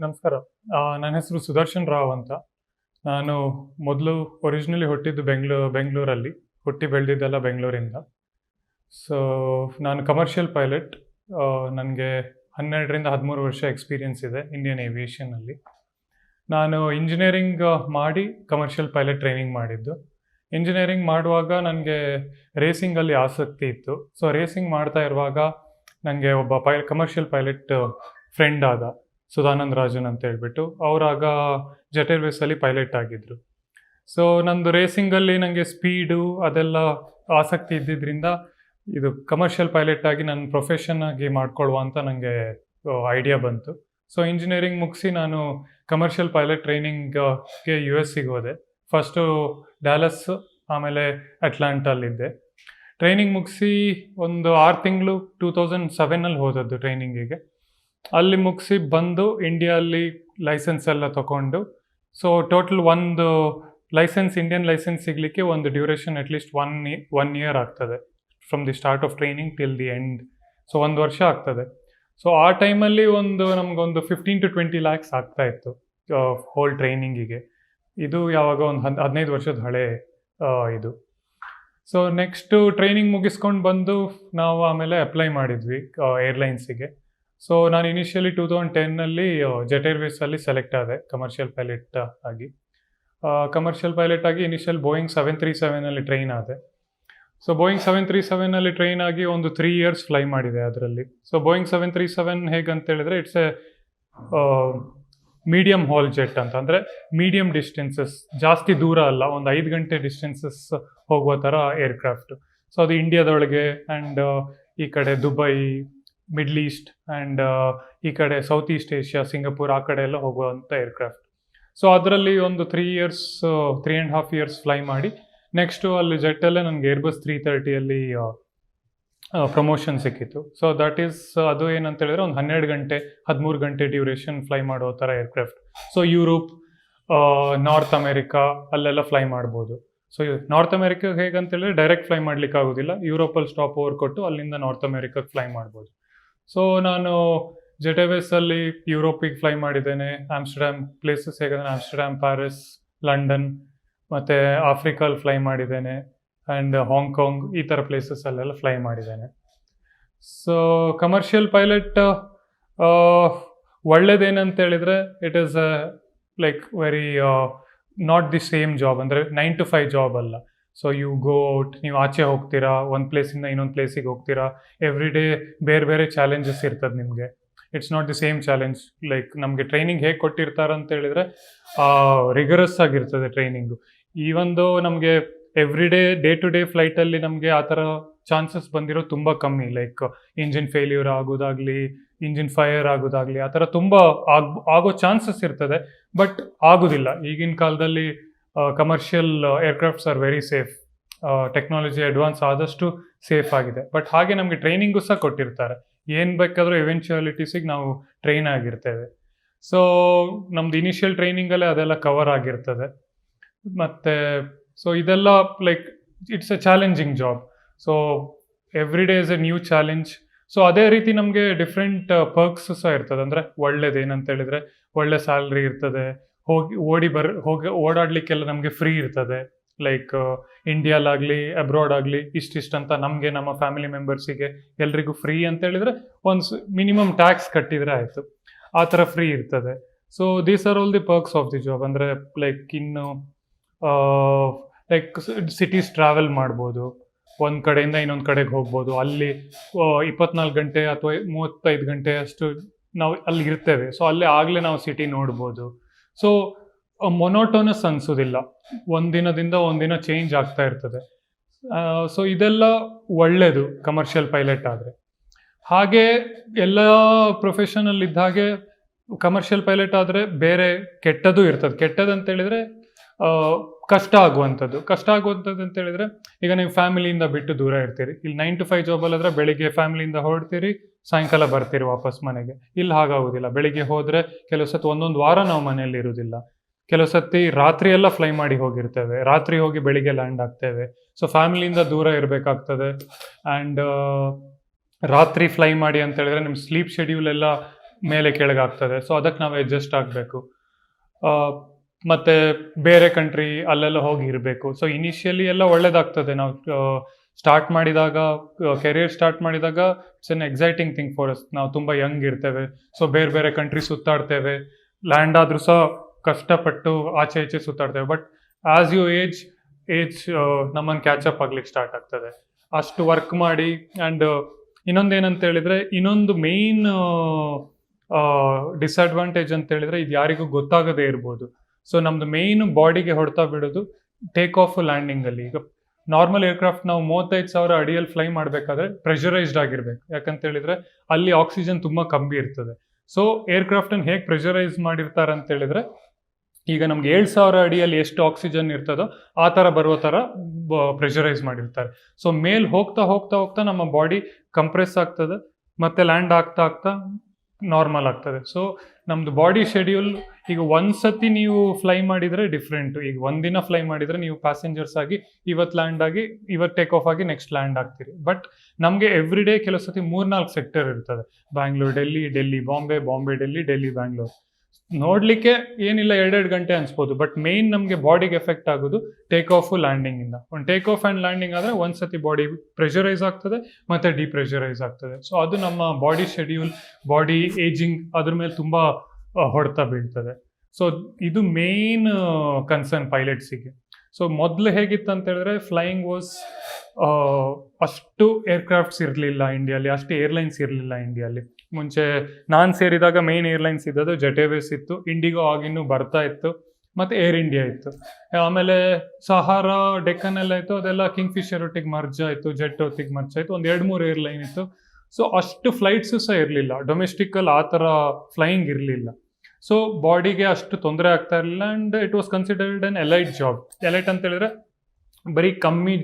ನಮಸ್ಕಾರ. ನನ್ನ ಹೆಸರು ಸುದರ್ಶನ್ ರಾವ್ ಅಂತ. ನಾನು ಮೊದಲು ಒರಿಜಿನಲಿ ಹುಟ್ಟಿದ್ದು ಬೆಂಗ್ಳೂ, ಬೆಂಗಳೂರಲ್ಲಿ. ಹುಟ್ಟಿ ಬೆಳೆದಿದ್ದೆಲ್ಲ ಬೆಂಗಳೂರಿಂದ. ಸೊ ನಾನು ಕಮರ್ಷಿಯಲ್ ಪೈಲಟ್ ನನಗೆ ಹನ್ನೆರಡರಿಂದ ಹದಿಮೂರು ವರ್ಷ ಎಕ್ಸ್ಪೀರಿಯನ್ಸ್ ಇದೆ ಇಂಡಿಯನ್ ಏವಿಯೇಷನಲ್ಲಿ ನಾನು ಇಂಜಿನಿಯರಿಂಗ್ ಮಾಡಿ ಕಮರ್ಷಿಯಲ್ ಪೈಲಟ್ ಟ್ರೈನಿಂಗ್ ಮಾಡಿದ್ದು. ಇಂಜಿನಿಯರಿಂಗ್ ಮಾಡುವಾಗ ನನಗೆ ರೇಸಿಂಗಲ್ಲಿ ಆಸಕ್ತಿ ಇತ್ತು. ಸೊ ರೇಸಿಂಗ್ ಮಾಡ್ತಾ ಇರುವಾಗ ನನಗೆ ಒಬ್ಬ ಪೈ ಕಮರ್ಷಿಯಲ್ ಪೈಲಟ್ ಫ್ರೆಂಡ್ ಆದ. ಸುಧಾನಂದ್ ರಾಜನ್ ಅಂತ ಹೇಳ್ಬಿಟ್ಟು ಅವರಾಗ ಜೆಟ್ ಏರ್ವೇಸಲ್ಲಿ ಪೈಲಟ್ ಆಗಿದ್ರು. ಸೊ ನಂದು ರೇಸಿಂಗಲ್ಲಿ ನನಗೆ ಸ್ಪೀಡು ಅದೆಲ್ಲ ಆಸಕ್ತಿ ಇದ್ದಿದ್ದರಿಂದ ಇದು ಕಮರ್ಷಿಯಲ್ ಪೈಲಟ್ ಆಗಿ ನನ್ನ ಪ್ರೊಫೆಷನ್ ಆಗಿ ಮಾಡ್ಕೊಳ್ಳುವ ಅಂತ ನನಗೆ ಐಡಿಯಾ ಬಂತು. ಸೊ ಇಂಜಿನಿಯರಿಂಗ್ ಮುಗಿಸಿ ನಾನು ಕಮರ್ಷಿಯಲ್ ಪೈಲಟ್ ಟ್ರೈನಿಂಗ್ಗೆ ಯು ಎಸ್ ಸಿಗೆ ಹೋದೆ. ಫಸ್ಟು ಡ್ಯಾಲಸ್ ಆಮೇಲೆ ಅಟ್ಲಾಂಟಲ್ಲಿದ್ದೆ ಟ್ರೈನಿಂಗ್ ಮುಗಿಸಿ ಒಂದು ಆರು ತಿಂಗಳು ಟೂ ತೌಸಂಡ್ ಸೆವೆನಲ್ಲಿ ಹೋದದ್ದು ಟ್ರೈನಿಂಗಿಗೆ ಅಲ್ಲಿ ಮುಗಿಸಿ ಬಂದು ಇಂಡಿಯಲ್ಲಿ ಲೈಸೆನ್ಸ್ ಎಲ್ಲ ತಗೊಂಡು ಸೊ ಟೋಟಲ್ ಒಂದು ಲೈಸೆನ್ಸ್ ಇಂಡಿಯನ್ ಲೈಸೆನ್ಸ್ ಸಿಗಲಿಕ್ಕೆ ಒಂದು duration at least one one year ಆಗ್ತದೆ from the start of training till the end so ಒಂದು ವರ್ಷ ಆಗ್ತದೆ. ಸೊ ಆ ಟೈಮಲ್ಲಿ ಒಂದು ನಮಗೊಂದು ಫಿಫ್ಟೀನ್ ಟು ಟ್ವೆಂಟಿ ಲ್ಯಾಕ್ಸ್ ಆಗ್ತಾ ಇತ್ತು ಹೋಲ್ ಟ್ರೈನಿಂಗಿಗೆ ಇದು ಯಾವಾಗ ಒಂದು ಹದ್, ಹದಿನೈದು ವರ್ಷದ ಹಳೆ ಇದು. ಸೊ ನೆಕ್ಸ್ಟು ಟ್ರೈನಿಂಗ್ ಮುಗಿಸ್ಕೊಂಡು ಬಂದು ನಾವು ಆಮೇಲೆ ಅಪ್ಲೈ ಮಾಡಿದ್ವಿ ಏರ್ಲೈನ್ಸಿಗೆ ಸೊ ನಾನು ಇನಿಷಿಯಲಿ ಟೂ ತೌಸಂಡ್ ಟೆನ್ನಲ್ಲಿ ಜೆಟ್ ಏರ್ವೇಸಲ್ಲಿ ಸೆಲೆಕ್ಟ್ ಆದೆ ಕಮರ್ಷಿಯಲ್ ಪೈಲಟ್ ಆಗಿ. ಕಮರ್ಷಿಯಲ್ ಪೈಲಟ್ ಆಗಿ ಇನಿಷಿಯಲ್ ಬೋಯಿಂಗ್ ಸೆವೆನ್ ತ್ರೀ ಸೆವೆನಲ್ಲಿ ಟ್ರೈನ್ ಆದೆ. ಸೊ ಬೋಯಿಂಗ್ ಸೆವೆನ್ ತ್ರೀ ಸೆವೆನಲ್ಲಿ ಟ್ರೈನ್ ಆಗಿ ಒಂದು ತ್ರೀ ಇಯರ್ಸ್ ಫ್ಲೈ ಮಾಡಿದೆ ಅದರಲ್ಲಿ. So Boeing seven three seven ಹೇಗಂತ ಹೇಳಿದ್ರೆ it's a medium haul jet ಅಂತ. ಅಂದರೆ ಮೀಡಿಯಂ ಡಿಸ್ಟೆನ್ಸಸ್ ಜಾಸ್ತಿ ದೂರ ಅಲ್ಲ, ಒಂದು ಐದು ಗಂಟೆ ಡಿಸ್ಟೆನ್ಸಸ್ ಹೋಗುವ ಥರ ಏರ್ಕ್ರಾಫ್ಟ್ ಸೊ ಅದು ಇಂಡಿಯಾದೊಳಗೆ ಆ್ಯಂಡ್ ಈ ಕಡೆ ದುಬೈ ಮಿಡ್ಲ್ ಈಸ್ಟ್ ಆ್ಯಂಡ್ ಈ ಕಡೆ ಸೌತ್ ಈಸ್ಟ್ ಏಷ್ಯಾ ಸಿಂಗಾಪುರ್ ಆ ಕಡೆ ಎಲ್ಲ ಹೋಗುವಂಥ ಏರ್ಕ್ರಾಫ್ಟ್ ಸೊ ಅದರಲ್ಲಿ ಒಂದು three years three and half years fly ಮಾಡಿ ನೆಕ್ಸ್ಟು ಅಲ್ಲಿ ಜೆಟ್ಟಲ್ಲೇ ನನಗೆ ಏರ್ಬಸ್ ತ್ರೀ ತರ್ಟಿಯಲ್ಲಿ ಪ್ರಮೋಷನ್ ಸಿಕ್ಕಿತ್ತು. ಸೊ ದಟ್ ಈಸ್ ಅದು ಏನಂತ ಹೇಳಿದ್ರೆ ಒಂದು ಹನ್ನೆರಡು ಗಂಟೆ, ಹದಿಮೂರು ಗಂಟೆ ಡ್ಯೂರೇಷನ್ ಫ್ಲೈ ಮಾಡೋ ಥರ aircraft so Europe North America ಅಲ್ಲೆಲ್ಲ ಫ್ಲೈ ಮಾಡ್ಬೋದು. ಸೊ ನಾರ್ತ್ ಅಮೇರಿಕಾಗೆ ಹೇಗಂತ ಹೇಳಿದ್ರೆ ಡೈರೆಕ್ಟ್ ಫ್ಲೈ ಮಾಡ್ಲಿಕ್ಕೆ ಆಗೋದಿಲ್ಲ ಯುರೋಪಲ್ಲಿ ಸ್ಟಾಪ್ ಓವರ್ ಕೊಟ್ಟು ಅಲ್ಲಿಂದ ನಾರ್ತ್ ಅಮೇರಿಕಾಗೆ ಫ್ಲೈ ಮಾಡ್ಬೋದು. ಸೊ ನಾನು ಜೆಟೆವೆಸಲ್ಲಿ ಯುರೋಪಿಗೆ ಫ್ಲೈ ಮಾಡಿದ್ದೇನೆ. ಆಮ್ಸ್ಟರ್ಡ್ಯಾಮ್ ಪ್ಲೇಸಸ್ ಹೇಗಂದ್ರೆ ಆಮ್ಸ್ಟರ್ಡ್ಯಾಮ್ ಪ್ಯಾರಿಸ್ ಲಂಡನ್ ಮತ್ತು ಆಫ್ರಿಕಲ್ಲಿ ಫ್ಲೈ ಮಾಡಿದ್ದೇನೆ. ಆ್ಯಂಡ್ ಹಾಂಗ್ಕಾಂಗ್ ಈ ಥರ ಪ್ಲೇಸಸ್ಸಲ್ಲೆಲ್ಲ ಫ್ಲೈ ಮಾಡಿದ್ದೇನೆ. ಸೊ ಕಮರ್ಷಿಯಲ್ ಪೈಲಟ್ ಒಳ್ಳೇದೇನಂತ ಹೇಳಿದ್ರೆ it is like very not the same job ಅಂದರೆ ನೈನ್ ಟು ಫೈವ್ ಜಾಬ್ ಅಲ್ಲ. ಸೊ ಯು ಗೋ ಔಟ್ ನೀವು ಆಚೆ ಹೋಗ್ತೀರಾ ಒಂದು ಪ್ಲೇಸಿಂದ ಇನ್ನೊಂದು ಪ್ಲೇಸಿಗೆ ಹೋಗ್ತೀರಾ ಎವ್ರಿ ಡೇ ಬೇರೆ ಬೇರೆ ಚಾಲೆಂಜಸ್ ಇರ್ತದೆ ನಿಮಗೆ. It's not the same challenge like ನಮಗೆ ಟ್ರೈನಿಂಗ್ ಹೇಗೆ ಕೊಟ್ಟಿರ್ತಾರೆ ಅಂತ ಹೇಳಿದ್ರೆ ರಿಗರಸ್ ಆಗಿರ್ತದೆ ಟ್ರೈನಿಂಗು ಈ ಒಂದು ನಮಗೆ every day day to day ಫ್ಲೈಟಲ್ಲಿ ನಮಗೆ ಆ ಥರ ಚಾನ್ಸಸ್ ಬಂದಿರೋ ತುಂಬ ಕಮ್ಮಿ ಲೈಕ್ ಇಂಜಿನ್ ಫೇಲ್ಯೂರ್ ಆಗೋದಾಗಲಿ ಇಂಜಿನ್ ಫೈರ್ ಆಗೋದಾಗಲಿ, ಆ ಥರ ತುಂಬ ಆಗ್, ಆಗೋ ಚಾನ್ಸಸ್ ಇರ್ತದೆ ಬಟ್ ಆಗೋದಿಲ್ಲ. ಈಗಿನ ಕಾಲದಲ್ಲಿ commercial aircrafts are very safe technology advance ಆದಷ್ಟು ಸೇಫ್ ಆಗಿದೆ. ಬಟ್ ಹಾಗೆ ನಮಗೆ ಟ್ರೈನಿಂಗು ಸಹ ಕೊಟ್ಟಿರ್ತಾರೆ. ಏನು ಬೇಕಾದರೂ ಎವೆನ್ಚುಯಾಲಿಟೀಸಿಗೆ ನಾವು ಟ್ರೈನ್ ಆಗಿರ್ತೇವೆ. ಸೊ ನಮ್ದು ಇನಿಷಿಯಲ್ ಟ್ರೈನಿಂಗಲ್ಲೇ ಅದೆಲ್ಲ ಕವರ್ ಆಗಿರ್ತದೆ. ಮತ್ತು ಸೊ ಇದೆಲ್ಲ like it's a challenging job so every day is a new challenge so ಅದೇ ರೀತಿ ನಮಗೆ ಡಿಫ್ರೆಂಟ್ ಪರ್ಕ್ಸ್ ಸಹ ಇರ್ತದೆ. ಅಂದರೆ ಒಳ್ಳೇದು ಏನಂತ ಹೇಳಿದರೆ, ಒಳ್ಳೆ ಸ್ಯಾಲ್ರಿ ಇರ್ತದೆ. ಹೋಗಿ ಓಡಿ ಬರ್, ಹೋಗಿ ಓಡಾಡಲಿಕ್ಕೆಲ್ಲ ನಮಗೆ ಫ್ರೀ ಇರ್ತದೆ. ಲೈಕ್ ಇಂಡಿಯಾಲಾಗಲಿ ಅಬ್ರಾಡ್ ಆಗಲಿ ಇಷ್ಟಿಷ್ಟು ಅಂತ ನಮಗೆ, ನಮ್ಮ ಫ್ಯಾಮಿಲಿ ಮೆಂಬರ್ಸಿಗೆ ಎಲ್ರಿಗೂ ಫ್ರೀ ಅಂತ ಹೇಳಿದ್ರೆ ಒಂದು ಮಿನಿಮಮ್ ಟ್ಯಾಕ್ಸ್ ಕಟ್ಟಿದರೆ ಆಯಿತು. ಆ ಥರ ಫ್ರೀ ಇರ್ತದೆ. So these are all the perks of the job ಅಂದರೆ ಲೈಕ್ ಇನ್ನು ಲೈಕ್ ಸಿಟೀಸ್ ಟ್ರಾವೆಲ್ ಮಾಡ್ಬೋದು. ಒಂದು ಕಡೆಯಿಂದ ಇನ್ನೊಂದು ಕಡೆಗೆ ಹೋಗ್ಬೋದು. ಅಲ್ಲಿ ಇಪ್ಪತ್ನಾಲ್ಕು ಗಂಟೆ ಅಥವಾ ಮೂವತ್ತೈದು ಗಂಟೆ ಅಷ್ಟು ನಾವು ಅಲ್ಲಿ ಇರ್ತೇವೆ. ಸೊ ಅಲ್ಲಿ ಆಗಲೇ ನಾವು ಸಿಟಿ ನೋಡ್ಬೋದು. ಸೊ ಮೊನೋಟೋನಸ್ ಅನ್ಸೋದಿಲ್ಲ. ಒಂದಿನದಿಂದ ಒಂದಿನ ಚೇಂಜ್ ಆಗ್ತಾ ಇರ್ತದೆ. ಸೊ ಇದೆಲ್ಲ ಒಳ್ಳೆಯದು ಕಮರ್ಷಿಯಲ್ ಪೈಲಟ್ ಆದರೆ. ಹಾಗೆ ಎಲ್ಲ ಪ್ರೊಫೆಷನಲ್ ಇದ್ದ ಹಾಗೆ ಕಮರ್ಷಿಯಲ್ ಪೈಲಟ್ ಆದರೆ ಬೇರೆ ಕೆಟ್ಟದ್ದು ಇರ್ತದೆ. ಅಂತ ಹೇಳಿದ್ರೆ ಕಷ್ಟ ಆಗುವಂಥದ್ದು. ಕಷ್ಟ ಆಗುವಂಥದ್ದು ಅಂತ ಹೇಳಿದ್ರೆ, ಈಗ ನೀವು ಫ್ಯಾಮಿಲಿಯಿಂದ ಬಿಟ್ಟು ದೂರ ಇರ್ತೀರಿ. ಇಲ್ಲಿ ನೈನ್ ಟು ಫೈವ್ ಜಾಬಲ್ಲಿ ಆದ್ರೆ ಬೆಳಿಗ್ಗೆ ಫ್ಯಾಮಿಲಿಯಿಂದ ಹೊರಡ್ತೀರಿ. ಸಾಯಂಕಾಲ ಬರ್ತೀರಿ ವಾಪಸ್ ಮನೆಗೆ. ಇಲ್ಲಿ ಹಾಗಾಗೋದಿಲ್ಲ. ಬೆಳಿಗ್ಗೆ ಹೋದ್ರೆ ಕೆಲವು ಸತಿ ಒಂದೊಂದು ವಾರ ನಾವು ಮನೆಯಲ್ಲಿ ಇರುವುದಿಲ್ಲ ಕೆಲವು ಸತಿ ರಾತ್ರಿ ಎಲ್ಲ ಫ್ಲೈ ಮಾಡಿ ಹೋಗಿರ್ತೇವೆ. ರಾತ್ರಿ ಹೋಗಿ ಬೆಳಿಗ್ಗೆ ಲ್ಯಾಂಡ್ ಆಗ್ತೇವೆ ಸೊ ಫ್ಯಾಮಿಲಿಯಿಂದ ದೂರ ಇರಬೇಕಾಗ್ತದೆ. ಆ್ಯಂಡ್ ರಾತ್ರಿ ಫ್ಲೈ ಮಾಡಿ ಅಂತ ಹೇಳಿದ್ರೆ ನಿಮ್ಮ ಸ್ಲೀಪ್ ಶೆಡ್ಯೂಲ್ ಎಲ್ಲ ಮೇಲೆ ಕೆಳಗಾಗ್ತದೆ. ಸೊ ಅದಕ್ಕೆ ನಾವು ಅಡ್ಜಸ್ಟ್ ಆಗಬೇಕು. ಮತ್ತು ಬೇರೆ ಕಂಟ್ರಿ ಅಲ್ಲೆಲ್ಲ ಹೋಗಿ ಇರಬೇಕು. ಸೊ ಇನಿಷಿಯಲಿ ಎಲ್ಲ ಒಳ್ಳೇದಾಗ್ತದೆ. ನಾವು ಸ್ಟಾರ್ಟ್ ಮಾಡಿದಾಗ ಕೆರಿಯರ್ ಸ್ಟಾರ್ಟ್ ಮಾಡಿದಾಗ it's an exciting thing for us ನಾವು ತುಂಬ ಯಂಗ್ ಇರ್ತೇವೆ. ಸೊ ಬೇರೆ ಬೇರೆ ಕಂಟ್ರಿ ಸುತ್ತಾಡ್ತೇವೆ. ಲ್ಯಾಂಡ್ ಆದರೂ ಸಹ ಕಷ್ಟಪಟ್ಟು ಆಚೆ ಈಚೆ ಸುತ್ತಾಡ್ತೇವೆ. But as you age age ನಮ್ಮನ್ನು ಕ್ಯಾಚಪ್ ಆಗ್ಲಿಕ್ಕೆ ಸ್ಟಾರ್ಟ್ ಆಗ್ತದೆ. ಅಷ್ಟು ವರ್ಕ್ ಮಾಡಿ ಆ್ಯಂಡ್ ಇನ್ನೊಂದು ಏನಂತ ಹೇಳಿದ್ರೆ, ಇನ್ನೊಂದು ಮೇನ್ ಡಿಸ್ಅಡ್ವಾಂಟೇಜ್ ಅಂತ ಹೇಳಿದ್ರೆ, ಇದು ಯಾರಿಗೂ ಗೊತ್ತಾಗದೇ ಇರ್ಬೋದು. ಸೊ ನಮ್ದು ಮೇನ್ ಬಾಡಿಗೆ ಹೊಡ್ತಾ ಬಿಡೋದು ಟೇಕ್ ಆಫ್ ಲ್ಯಾಂಡಿಂಗಲ್ಲಿ ಈಗ ನಾರ್ಮಲ್ ಏರ್ಕ್ರಾಫ್ಟ್ ನಾವು ಮೂವತ್ತೈದು ಸಾವಿರ ಅಡಿಯಲ್ಲಿ ಫ್ಲೈ ಮಾಡಬೇಕಾದ್ರೆ ಪ್ರೆಷರೈಸ್ಡ್ ಆಗಿರ್ಬೇಕು. ಯಾಕಂತ ಹೇಳಿದ್ರೆ ಅಲ್ಲಿ ಆಕ್ಸಿಜನ್ ತುಂಬಾ ಕಮ್ಮಿ ಇರ್ತದೆ. ಸೊ ಏರ್ಕ್ರಾಫ್ಟ್ ಅನ್ನು ಹೇಗೆ ಪ್ರೆಷರೈಸ್ ಮಾಡಿರ್ತಾರೆ ಅಂತ ಹೇಳಿದ್ರೆ, ಈಗ ನಮ್ಗೆ ಏಳು ಸಾವಿರ ಅಡಿಯಲ್ಲಿ ಎಷ್ಟು ಆಕ್ಸಿಜನ್ ಇರ್ತದೋ ಆ ಥರ ಬರುವ ಥರ ಪ್ರೆಷರೈಸ್ ಮಾಡಿರ್ತಾರೆ. ಸೊ ಮೇಲ್ ಹೋಗ್ತಾ ಹೋಗ್ತಾ ಹೋಗ್ತಾ ನಮ್ಮ ಬಾಡಿ ಕಂಪ್ರೆಸ್ ಆಗ್ತದೆ, ಮತ್ತೆ ಲ್ಯಾಂಡ್ ಆಗ್ತಾ ಆಗ್ತಾ ನಾರ್ಮಲ್ ಆಗ್ತದೆ. ಸೊ ನಮ್ದು ಬಾಡಿ ಶೆಡ್ಯೂಲ್ ಈಗ ಒಂದ್ಸತಿ ನೀವು ಫ್ಲೈ ಮಾಡಿದ್ರೆ ಡಿಫ್ರೆಂಟ್ ಈಗ ಒಂದಿನ ಫ್ಲೈ ಮಾಡಿದ್ರೆ ನೀವು ಪ್ಯಾಸೆಂಜರ್ಸ್ ಆಗಿ ಇವತ್ತು ಲ್ಯಾಂಡ್ ಆಗಿ ಇವತ್ತು ಟೇಕ್ ಆಫ್ ಆಗಿ ನೆಕ್ಸ್ಟ್ ಲ್ಯಾಂಡ್ ಆಗ್ತೀರಿ. ಬಟ್ ನಮಗೆ ಎವ್ರಿ ಡೇ ಕೆಲವು ಸತಿ ಮೂರ್ನಾಲ್ಕು ಸೆಕ್ಟರ್ ಇರ್ತದೆ. ಬ್ಯಾಂಗ್ಳೂರ್ ಡೆಲ್ಲಿ ಡೆಲ್ಲಿ ಬಾಂಬೆ ಬಾಂಬೆ ಡೆಲ್ಲಿ ಡೆಲ್ಲಿ ಬ್ಯಾಂಗ್ಳೂರ್ ನೋಡ್ಲಿಕ್ಕೆ ಏನಿಲ್ಲ ಎರಡೆರಡು ಗಂಟೆ ಅನ್ಸ್ಬೋದು ಬಟ್ ಮೇನ್ ನಮಗೆ ಬಾಡಿಗೆ ಎಫೆಕ್ಟ್ ಆಗೋದು ಟೇಕ್ ಆಫ್ ಲ್ಯಾಂಡಿಂಗ್ ಇಂದ. ಒಂದು ಟೇಕ್ ಆಫ್ ಆ್ಯಂಡ್ ಲ್ಯಾಂಡಿಂಗ್ ಆದರೆ ಒಂದ್ಸತಿ ಬಾಡಿ ಪ್ರೆಷರೈಸ್ ಆಗ್ತದೆ, ಮತ್ತೆ ಡಿಪ್ರೆಷರೈಸ್ ಆಗ್ತದೆ. ಸೊ ಅದು ನಮ್ಮ ಬಾಡಿ ಶೆಡ್ಯೂಲ್ ಬಾಡಿ ಏಜಿಂಗ್ ಅದ್ರ ಮೇಲೆ ತುಂಬ ಹೊಡೆತ ಬೀಳ್ತದೆ. ಸೊ ಇದು ಮೇನ್ ಕನ್ಸರ್ನ್ ಪೈಲಟ್ಸಿಗೆ ಸೊ ಮೊದಲು ಹೇಗಿತ್ತು ಅಂತ ಹೇಳಿದ್ರೆ ಫ್ಲೈಯಿಂಗ್ ವಾಸ್ ಅಷ್ಟು ಏರ್ಕ್ರಾಫ್ಟ್ಸ್ ಇರಲಿಲ್ಲ ಇಂಡಿಯಲ್ಲಿ ಅಷ್ಟು ಏರ್ಲೈನ್ಸ್ ಇರಲಿಲ್ಲ ಇಂಡಿಯಲ್ಲಿ ಮುಂಚೆ ನಾನು ಸೇರಿದಾಗ ಮೇನ್ ಏರ್ಲೈನ್ಸ್ ಇದ್ದದ್ದು ಜಟೇವೇಸ್ ಇತ್ತು ಇಂಡಿಗೋ ಆಗಿನ್ನೂ ಬರ್ತಾ ಇತ್ತು, ಮತ್ತು ಏರ್ ಇಂಡಿಯಾ ಇತ್ತು. ಆಮೇಲೆ ಸಹಾರ ಡೆಕ್ಕನ್ ಎಲ್ಲ ಇತ್ತು, ಅದೆಲ್ಲ ಕಿಂಗ್ ಫಿಶರ್ ಒಟ್ಟಿಗೆ ಮರ್ಜ್ ಆಯಿತು ಜೆಟ್ ಹೊತ್ತಿಗೆ ಮರ್ಜ್ ಆಯಿತು, ಒಂದು ಎರಡು ಮೂರು ಏರ್ಲೈನ್ ಇತ್ತು. ಸೊ ಅಷ್ಟು ಫ್ಲೈಟ್ಸು ಸಹ ಇರಲಿಲ್ಲ. ಡೊಮೆಸ್ಟಿಕಲ್ಲಿ ಆ ಥರ ಫ್ಲೈಯಿಂಗ್ ಇರಲಿಲ್ಲ. ಸೊ ಬಾಡಿಗೆ ಅಷ್ಟು ತೊಂದರೆ ಆಗ್ತಾ ಇರಲಿಲ್ಲ and it was considered an elite job elite ಅಂತ ಹೇಳಿದ್ರೆ ಬರೀ ಕಮ್ಮಿ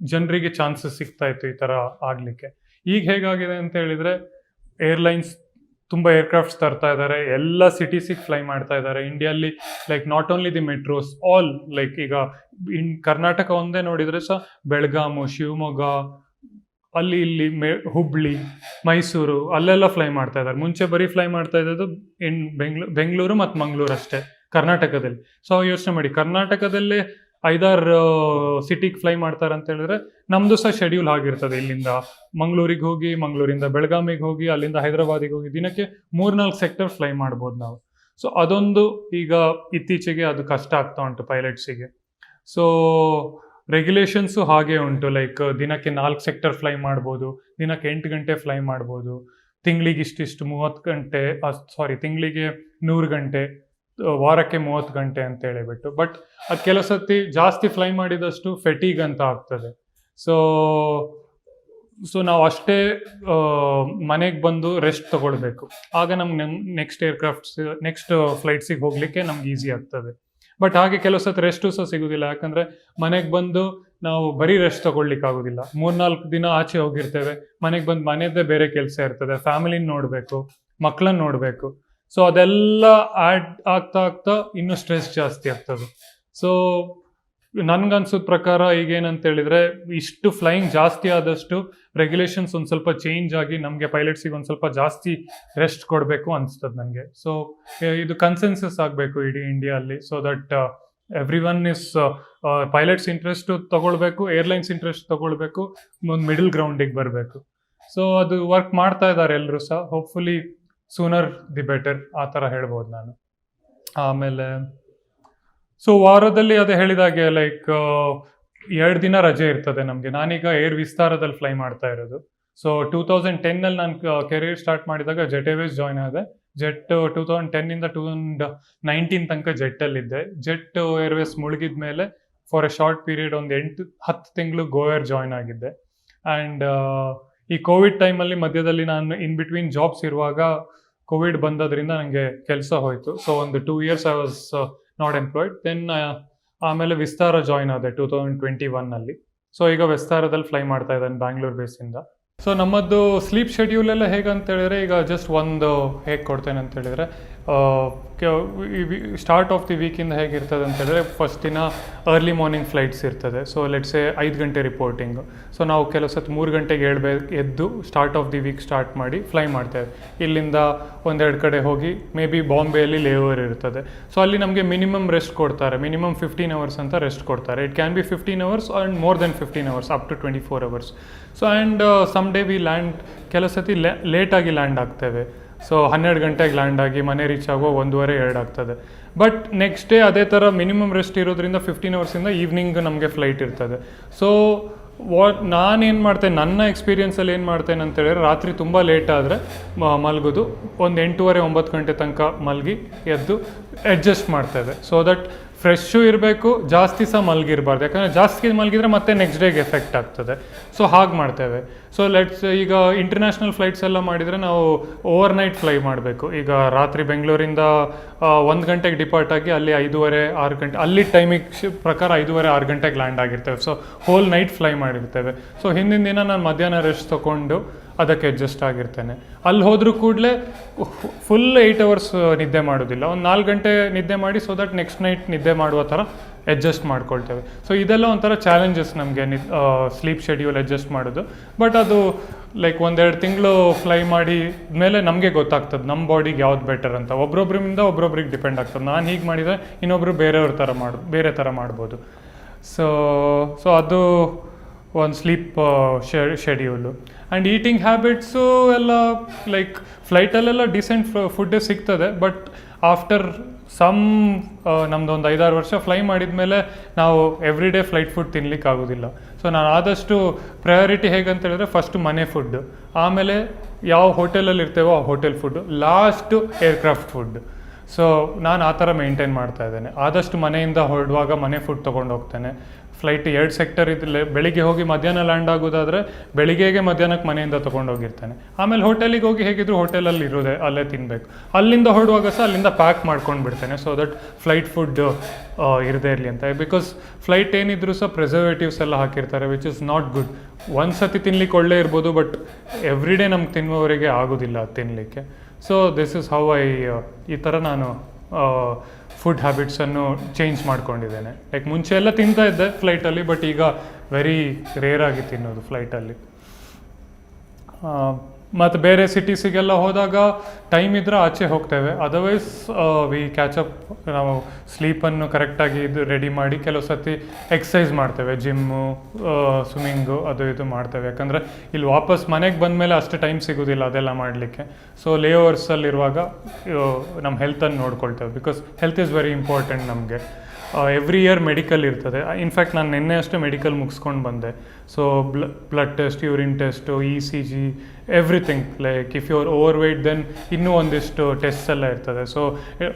ಜನರಿಗೆ ಚಾನ್ಸಸ್ ಸಿಗ್ತಾ ಇತ್ತು ಈ ಥರ ಆಗಲಿಕ್ಕೆ. ಈಗ ಹೇಗಾಗಿದೆ ಅಂತ ಹೇಳಿದ್ರೆ ಏರ್ಲೈನ್ಸ್ ತುಂಬ ಏರ್ಕ್ರಾಫ್ಟ್ಸ್ ತರ್ತಾ ಇದ್ದಾರೆ ಎಲ್ಲ ಸಿಟೀಸಿಗೆ ಫ್ಲೈ ಮಾಡ್ತಾ ಇದ್ದಾರೆ ಇಂಡಿಯಲ್ಲಿ like not only the metros all like ಈಗ ಇನ್ ಕರ್ನಾಟಕ ಒಂದೇ ನೋಡಿದರೆ ಸಹ ಬೆಳಗಾಮು ಶಿವಮೊಗ್ಗ ಅಲ್ಲಿ ಇಲ್ಲಿ ಮೇ ಹುಬ್ಳಿ ಮೈಸೂರು ಅಲ್ಲೆಲ್ಲ ಫ್ಲೈ ಮಾಡ್ತಾ ಇದ್ದಾರೆ ಮುಂಚೆ ಬರೀ ಫ್ಲೈ ಮಾಡ್ತಾ ಇದ್ದದ್ದು ಇನ್ ಬೆಂಗ್ಳೂರು ಬೆಂಗಳೂರು ಮತ್ತು ಮಂಗಳೂರು ಅಷ್ಟೇ ಕರ್ನಾಟಕದಲ್ಲಿ ಸೊ ಯೋಚನೆ ಮಾಡಿ ಕರ್ನಾಟಕದಲ್ಲೇ ಐದಾರು ಸಿಟಿಗೆ ಫ್ಲೈ ಮಾಡ್ತಾರೆ ಅಂತ ಹೇಳಿದ್ರೆ ನಮ್ದು ಸಹ ಶೆಡ್ಯೂಲ್ ಆಗಿರ್ತದೆ ಇಲ್ಲಿಂದ ಮಂಗಳೂರಿಗೆ ಹೋಗಿ, ಮಂಗಳೂರಿಂದ ಬೆಳಗಾವಿಗೆ ಹೋಗಿ, ಅಲ್ಲಿಂದ ಹೈದರಾಬಾದಿಗೆ ಹೋಗಿ ದಿನಕ್ಕೆ ಮೂರ್ನಾಲ್ಕು ಸೆಕ್ಟರ್ ಫ್ಲೈ ಮಾಡ್ಬೋದು ನಾವು. ಸೊ ಅದೊಂದು ಈಗ ಇತ್ತೀಚೆಗೆ ಅದು ಕಷ್ಟ ಆಗ್ತಾ ಉಂಟು ಪೈಲಟ್ಸಿಗೆ ಸೊ ರೆಗ್ಯುಲೇಷನ್ಸು ಹಾಗೆ ಉಂಟು. ಲೈಕ್ ದಿನಕ್ಕೆ ನಾಲ್ಕು ಸೆಕ್ಟರ್ ಫ್ಲೈ ಮಾಡ್ಬೋದು, ದಿನಕ್ಕೆ ಎಂಟು ಗಂಟೆ ಫ್ಲೈ ಮಾಡ್ಬೋದು, ತಿಂಗಳಿಗೆ ಇಷ್ಟಿಷ್ಟು ಮೂವತ್ತು ಗಂಟೆ ಸಾರಿ ತಿಂಗಳಿಗೆ ನೂರು ಗಂಟೆ ವಾರಕ್ಕೆ ಮೂವತ್ತು ಗಂಟೆ ಅಂತ ಹೇಳಿಬಿಟ್ಟು. ಬಟ್ ಅದು ಕೆಲವು ಸತಿ ಜಾಸ್ತಿ ಫ್ಲೈ ಮಾಡಿದಷ್ಟು ಫೆಟೀಗ್ ಅಂತ ಆಗ್ತದೆ. ಸೊ ಸೊ ನಾವು ಅಷ್ಟೇ ಮನೆಗೆ ಬಂದು ರೆಸ್ಟ್ ತಗೊಳ್ಬೇಕು. ಆಗ ನಮ್ಗೆ ನೆಕ್ಸ್ಟ್ ಏರ್ಕ್ರಾಫ್ಟ್ಸ್ ನೆಕ್ಸ್ಟ್ ಫ್ಲೈಟ್ಸಿಗೆ ಹೋಗ್ಲಿಕ್ಕೆ ನಮ್ಗೆ ಈಸಿ ಆಗ್ತದೆ. ಬಟ್ ಹಾಗೆ ಕೆಲವು ಸತಿ ರೆಸ್ಟು ಸಹ ಸಿಗೋದಿಲ್ಲ. ಯಾಕಂದರೆ ಮನೆಗೆ ಬಂದು ನಾವು ಬರೀ ರೆಸ್ಟ್ ಆಗೋದಿಲ್ಲ. ಮೂರ್ನಾಲ್ಕು ದಿನ ಆಚೆ ಹೋಗಿರ್ತೇವೆ. ಮನೆಗೆ ಬಂದು ಮನೆಯದ್ದೇ ಬೇರೆ ಕೆಲಸ ಇರ್ತದೆ. ಫ್ಯಾಮಿಲಿನ ನೋಡಬೇಕು ಮಕ್ಕಳನ್ನ ನೋಡಬೇಕು. ಸೊ ಅದೆಲ್ಲ ಆ್ಯಡ್ ಆಗ್ತಾ ಆಗ್ತಾ ಇನ್ನೂ ಸ್ಟ್ರೆಸ್ ಜಾಸ್ತಿ ಆಗ್ತದೆ. ಸೊ ನನ್ಗನ್ಸಿದ ಪ್ರಕಾರ ಈಗ ಏನಂತ ಹೇಳಿದ್ರೆ, ಇಷ್ಟು ಫ್ಲೈಯಿಂಗ್ ಜಾಸ್ತಿ ಆದಷ್ಟು ರೆಗ್ಯುಲೇಷನ್ಸ್ ಒಂದು ಸ್ವಲ್ಪ ಚೇಂಜ್ ಆಗಿ ನಮಗೆ ಪೈಲಟ್ಸಿಗೆ ಒಂದು ಸ್ವಲ್ಪ ಜಾಸ್ತಿ ರೆಸ್ಟ್ ಕೊಡಬೇಕು ಅನಿಸ್ತದೆ ನನಗೆ. ಸೊ ಇದು ಕನ್ಸೆನ್ಸಸ್ ಆಗಬೇಕು ಇಡೀ ಇಂಡಿಯಾಲ್ಲಿ so that every one is pilots interest ತಗೊಳ್ಬೇಕು ಏರ್ಲೈನ್ಸ್ ಇಂಟ್ರೆಸ್ಟ್ ತಗೊಳ್ಬೇಕು, ಒಂದು ಮಿಡಲ್ ಗ್ರೌಂಡಿಗೆ ಬರಬೇಕು. ಸೊ ಅದು ವರ್ಕ್ ಮಾಡ್ತಾ ಇದ್ದಾರೆ ಎಲ್ಲರೂ ಸಹ. ಹೋಪ್ಫುಲಿ ಸೂನರ್ ದಿ ಬೆಟರ್ ಆ ಥರ ಹೇಳ್ಬೋದು ನಾನು. ಆಮೇಲೆ ಸೊ ವಾರದಲ್ಲಿ ಅದೇ ಹೇಳಿದಾಗೆ ಲೈಕ್ ಎರಡು ದಿನ ರಜೆ ಇರ್ತದೆ ನಮಗೆ. ನಾನೀಗ ಏರ್ ವಿಸ್ತಾರದಲ್ಲಿ ಫ್ಲೈ ಮಾಡ್ತಾ ಇರೋದು. ಸೊ ಟೂ ತೌಸಂಡ್ ಟೆನ್ನಲ್ಲಿ ನಾನು ಕೆರಿಯರ್ ಸ್ಟಾರ್ಟ್ ಮಾಡಿದಾಗ ಜೆಟ್ ಏರ್ವೇಸ್ ಜಾಯ್ನ್ ಆದೆ. ಜೆಟ್ ಟೂ ತೌಸಂಡ್ ಟೆನ್ನಿಂದ ಟೂ ತೌಸಂಡ್ ನೈನ್ಟೀನ್ ತನಕ ಜೆಟ್ಟಲ್ಲಿದ್ದೆ ಜೆಟ್ ಏರ್ವೇಸ್ ಮುಳುಗಿದ ಮೇಲೆ ಫಾರ್ ಎ ಶಾರ್ಟ್ ಪೀರಿಯಡ್ ಒಂದು ಎಂಟು, ಹತ್ತು ತಿಂಗಳು ಗೋಯರ್ ಜಾಯ್ನ್ ಆಗಿದ್ದೆ. ಆ್ಯಂಡ್ ಈ ಕೋವಿಡ್ ಟೈಮಲ್ಲಿ ಮಧ್ಯದಲ್ಲಿ ನಾನು ಇನ್ ಬಿಟ್ವೀನ್ ಜಾಬ್ಸ್ ಇರುವಾಗ ಕೋವಿಡ್ ಬಂದದ್ರಿಂದ ನನಗೆ ಕೆಲಸ ಹೋಯಿತು. ಸೊ ಒಂದು two years I was not employed then ಆಮೇಲೆ ವಿಸ್ತಾರ ಜಾಯ್ನ್ ಆದೆ ಟೂ ತೌಸಂಡ್ ಟ್ವೆಂಟಿ ಒನ್ನಲ್ಲಿ ಸೊ ಈಗ ವಿಸ್ತಾರದಲ್ಲಿ ಫ್ಲೈ ಮಾಡ್ತಾ ಇದ್ದಾನೆ ಬ್ಯಾಂಗ್ಳೂರ್ ಬೇಸಿಂದ ಸೊ ನಮ್ಮದು ಸ್ಲೀಪ್ ಶೆಡ್ಯೂಲ್ ಎಲ್ಲ ಹೇಗಂತ ಹೇಳಿದ್ರೆ, ಈಗ ಜಸ್ಟ್ ಒಂದು ಹೇಗೆ ಕೊಡ್ತೇನೆ ಅಂತ ಹೇಳಿದ್ರೆ ಸ್ಟಾರ್ಟ್ ಆಫ್ ದಿ ವೀಕಿಂದ ಹೇಗಿರ್ತದೆ ಅಂತ ಹೇಳಿದ್ರೆ ಫಸ್ಟ್ ದಿನ ಅರ್ಲಿ ಮಾರ್ನಿಂಗ್ ಫ್ಲೈಟ್ಸ್ ಇರ್ತದೆ. ಸೊ ಲೆಟ್ಸೆ ಐದು ಗಂಟೆ ರಿಪೋರ್ಟಿಂಗ್ ಸೊ ನಾವು ಕೆಲವು ಸತಿ ಮೂರು ಗಂಟೆಗೆ ಹೇಳ್ಬೇಕು ಎದ್ದು start of the week start ಮಾಡಿ ಫ್ಲೈ ಮಾಡ್ತೇವೆ ಇಲ್ಲಿಂದ ಒಂದೆರಡು ಕಡೆ ಹೋಗಿ ಮೇ ಬಿ ಬಾಂಬೆಯಲ್ಲಿ ಲೇವರ್ ಇರ್ತದೆ. ಸೊ ಅಲ್ಲಿ ನಮಗೆ ಮಿನಿಮಮ್ ರೆಸ್ಟ್ ಕೊಡ್ತಾರೆ. ಮಿನಿಮಮ್ ಫಿಫ್ಟೀನ್ ಅವರ್ಸ್ ಅಂತ ರೆಸ್ಟ್ ಕೊಡ್ತಾರೆ. It can be fifteen hours and more then fifteen hours up to twenty four hours so and some day we land ಕೆಲವು ಸತಿ ಲೇಟಾಗಿ ಲ್ಯಾಂಡ್ ಆಗ್ತೇವೆ. ಸೊ ಹನ್ನೆರಡು ಗಂಟೆಗೆ ಲ್ಯಾಂಡ್ ಆಗಿ ಮನೆ ರೀಚ್ ಆಗೋ ಒಂದೂವರೆ ಎರಡು ಆಗ್ತದೆ ಬಟ್ ನೆಕ್ಸ್ಟ್ ಡೇ ಅದೇ ಥರ ಮಿನಿಮಮ್ ರೆಸ್ಟ್ ಇರೋದ್ರಿಂದ ಫಿಫ್ಟೀನ್ ಅವರ್ಸಿಂದ ಈವ್ನಿಂಗ್ ನಮಗೆ ಫ್ಲೈಟ್ ಇರ್ತದೆ. ಸೊ ವಾ ನಾನೇನು ಮಾಡ್ತೇನೆ ನನ್ನ ಎಕ್ಸ್ಪೀರಿಯನ್ಸಲ್ಲಿ ಏನು ಮಾಡ್ತೇನೆ ಅಂತ ಹೇಳಿದ್ರೆ ರಾತ್ರಿ ತುಂಬ ಲೇಟ್ ಆದರೆ ಮಲಗೋದು. ಒಂದು ಎಂಟೂವರೆ, ಒಂಬತ್ತು ಗಂಟೆ ತನಕ ಮಲಗಿ ಎದ್ದು ಅಡ್ಜಸ್ಟ್ ಮಾಡ್ತೇವೆ ಸೊ ದಟ್ ಫ್ರೆಶ್ಶು ಇರಬೇಕು, ಜಾಸ್ತಿ ಸಹ ಮಲಗಿರಬಾರ್ದು. ಯಾಕಂದರೆ ಜಾಸ್ತಿ ಮಲಗಿದ್ರೆ ಮತ್ತೆ ನೆಕ್ಸ್ಟ್ ಡೇಗೆ ಎಫೆಕ್ಟ್ ಆಗ್ತದೆ. ಸೊ ಹಾಗೆ ಮಾಡ್ತೇವೆ. ಸೊ ಲೆಟ್ಸ್ ಈಗ ಇಂಟರ್ನ್ಯಾಷನಲ್ ಫ್ಲೈಟ್ಸ್ ಎಲ್ಲ ಮಾಡಿದರೆ ನಾವು ಓವರ್ ನೈಟ್ ಫ್ಲೈ ಮಾಡಬೇಕು. ಈಗ ರಾತ್ರಿ ಬೆಂಗಳೂರಿಂದ ಒಂದು ಗಂಟೆಗೆ ಡಿಪಾರ್ಟ್ ಆಗಿ ಅಲ್ಲಿ ಐದೂವರೆ, ಆರು ಗಂಟೆ, ಅಲ್ಲಿ ಟೈಮಿಗೆ ಪ್ರಕಾರ ಐದೂವರೆ, ಆರು ಗಂಟೆಗೆ ಲ್ಯಾಂಡ್ ಆಗಿರ್ತೇವೆ. ಸೊ ಹೋಲ್ ನೈಟ್ ಫ್ಲೈ ಮಾಡಿರ್ತೇವೆ. ಸೊ ಹಿಂದಿನ ದಿನ ನಾನು ಮಧ್ಯಾಹ್ನ ರೆಸ್ಟ್ ತೊಗೊಂಡು ಅದಕ್ಕೆ ಅಡ್ಜಸ್ಟ್ ಆಗಿರ್ತೇನೆ. ಅಲ್ಲಿ ಹೋದರೂ ಕೂಡಲೇ ಫುಲ್ ಏಯ್ಟ್ ಅವರ್ಸ್ ನಿದ್ದೆ ಮಾಡೋದಿಲ್ಲ. ಒಂದು ನಾಲ್ಕು ಗಂಟೆ ನಿದ್ದೆ ಮಾಡಿ ಸೊ ದಟ್ ನೆಕ್ಸ್ಟ್ ನೈಟ್ ನಿದ್ದೆ ಮಾಡುವ ಥರ ಅಡ್ಜಸ್ಟ್ ಮಾಡ್ಕೊಳ್ತೇವೆ. ಸೊ ಇದೆಲ್ಲ ಒಂಥರ ಚಾಲೆಂಜಸ್ ನಮಗೆ ನಿ ಸ್ಲೀಪ್ ಶೆಡ್ಯೂಲ್ ಅಡ್ಜಸ್ಟ್ ಮಾಡೋದು. ಬಟ್ ಅದು ಲೈಕ್ ಒಂದೆರಡು ತಿಂಗಳು ಫ್ಲೈ ಮಾಡಿ ಮೇಲೆ ನಮಗೆ ಗೊತ್ತಾಗ್ತದೆ ನಮ್ಮ ಬಾಡಿಗೆ ಯಾವ್ದು ಬೆಟರ್ ಅಂತ. ಒಬ್ರೊಬ್ರಿಂದ ಒಬ್ರೊಬ್ರಿಗೆ ಡಿಪೆಂಡ್ ಆಗ್ತದೆ. ನಾನು ಹೀಗೆ ಮಾಡಿದರೆ ಇನ್ನೊಬ್ಬರು ಬೇರೆಯವ್ರ ಥರ ಮಾಡ್, ಬೇರೆ ಥರ ಮಾಡ್ಬೋದು. ಸೊ ಸೊ ಅದು ಒಂದು sleep schedule and eating habits ಎಲ್ಲ ಲೈಕ್ ಫ್ಲೈಟಲ್ಲೆಲ್ಲ ಡಿಸೆಂಟ್ ಫುಡ್ಡೇ ಸಿಗ್ತದೆ. ಬಟ್ ಆಫ್ಟರ್ ಸಮ್ ನಮ್ಮದು ಒಂದು ಐದಾರು ವರ್ಷ ಫ್ಲೈ ಮಾಡಿದ ಮೇಲೆ ನಾವು ಎವ್ರಿ ಡೇ ಫ್ಲೈಟ್ ಫುಡ್ ತಿನ್ಲಿಕ್ಕೆ ಆಗೋದಿಲ್ಲ ಸೊ ನಾನು ಆದಷ್ಟು ಪ್ರಯಾರಿಟಿ ಹೇಗಂತ ಹೇಳಿದ್ರೆ ಫಸ್ಟ್ ಮನೆ ಫುಡ್ಡು ಆಮೇಲೆ ಯಾವ ಹೋಟೆಲಲ್ಲಿ ಇರ್ತೇವೋ ಆ hotel food last aircraft food so ನಾನು ಆ ಥರ ಮೇಂಟೈನ್ ಮಾಡ್ತಾ ಇದ್ದೇನೆ. ಆದಷ್ಟು ಮನೆಯಿಂದ ಹೊರಡುವಾಗ ಮನೆ ಫುಡ್ ತೊಗೊಂಡು ಹೋಗ್ತೇನೆ. ಫ್ಲೈಟ್ ಎರಡು ಸೆಕ್ಟರ್ ಇದ್ದಲ್ಲೇ ಬೆಳಿಗ್ಗೆ ಹೋಗಿ ಮಧ್ಯಾಹ್ನ ಲ್ಯಾಂಡ್ ಆಗೋದಾದರೆ ಬೆಳಿಗ್ಗೆಗೆ ಮಧ್ಯಾಹ್ನಕ್ಕೆ ಮನೆಯಿಂದ ತೊಗೊಂಡು ಹೋಗಿರ್ತೇನೆ. ಆಮೇಲೆ ಹೋಟೆಲಿಗೆ ಹೋಗಿ ಹೇಗಿದ್ರು ಹೋಟೆಲಲ್ಲಿ ಇರೋದೆ, ಅಲ್ಲೇ ತಿನ್ನಬೇಕು ಅಲ್ಲಿಂದ ಹೊರಡುವಾಗ ಸಹ ಅಲ್ಲಿಂದ ಪ್ಯಾಕ್ ಮಾಡ್ಕೊಂಡು ಬಿಡ್ತೇನೆ. ಸೊ ದಟ್ ಫ್ಲೈಟ್ ಫುಡ್ ಇರದೇ ಇರಲಿ ಅಂತ. ಬಿಕಾಸ್ ಫ್ಲೈಟ್ ಏನಿದ್ರು ಸಹ ಪ್ರಿಸರ್ವೇಟಿವ್ಸ್ ಎಲ್ಲ ಹಾಕಿರ್ತಾರೆ ವಿಚ್ ಇಸ್ ನಾಟ್ ಗುಡ್ ಒಂದು ಸತಿ ತಿನ್ಲಿಕ್ಕೆ ಒಳ್ಳೆ ಇರ್ಬೋದು ಬಟ್ ಎವ್ರಿ ಡೇ ನಮ್ಗೆ ತಿನ್ನುವವರೆಗೆ ಆಗೋದಿಲ್ಲ ತಿನ್ನಲಿಕ್ಕೆ so this is how I ಈ ಥರ ನಾನು ಫುಡ್ ಹ್ಯಾಬಿಟ್ಸನ್ನು ಚೇಂಜ್ ಮಾಡ್ಕೊಂಡಿದ್ದೇನೆ. ಲೈಕ್ ಮುಂಚೆ ಎಲ್ಲ ತಿಂತಾ ಇದ್ದೆ ಫ್ಲೈಟಲ್ಲಿ ಬಟ್ ಈಗ ವೆರಿ ರೇರ್ ಆಗಿ ತಿನ್ನೋದು ಫ್ಲೈಟಲ್ಲಿ ಮತ್ತು ಬೇರೆ ಸಿಟೀಸಿಗೆಲ್ಲ ಹೋದಾಗ ಟೈಮ್ ಇದ್ದರೆ ಆಚೆ ಹೋಗ್ತೇವೆ. ಅದರ್ವೈಸ್ ವಿ ಕ್ಯಾಚಪ್ ನಾವು ಸ್ಲೀಪನ್ನು ಕರೆಕ್ಟಾಗಿ ಇದು ರೆಡಿ ಮಾಡಿ ಕೆಲವು ಸತಿ ಎಕ್ಸಸೈಸ್ ಮಾಡ್ತೇವೆ. ಜಿಮ್ಮು ಸ್ವಿಮ್ಮಿಂಗು ಅದು ಇದು ಮಾಡ್ತೇವೆ. ಯಾಕಂದರೆ ಇಲ್ಲಿ ವಾಪಸ್ ಮನೆಗೆ ಬಂದಮೇಲೆ ಅಷ್ಟು ಟೈಮ್ ಸಿಗೋದಿಲ್ಲ ಅದೆಲ್ಲ ಮಾಡಲಿಕ್ಕೆ. ಸೊ ಲೇಓವರ್ಸಲ್ಲಿರುವಾಗ ನಮ್ಮ ಹೆಲ್ತನ್ನು ನೋಡ್ಕೊಳ್ತೇವೆ. Because health is very important ನಮಗೆ. ಎವ್ರಿ ಇಯರ್ ಮೆಡಿಕಲ್ ಇರ್ತದೆ. ಇನ್ಫ್ಯಾಕ್ಟ್ ನಾನು ನಿನ್ನೆ ಅಷ್ಟೇ ಮೆಡಿಕಲ್ ಮುಗಿಸ್ಕೊಂಡು ಬಂದೆ. So ಬ್ಲ blood test urine test E C G everything like if you are overweight then ಇನ್ನೂ ಒಂದಿಷ್ಟು ಟೆಸ್ಟ್ ಎಲ್ಲ ಇರ್ತದೆ. ಸೊ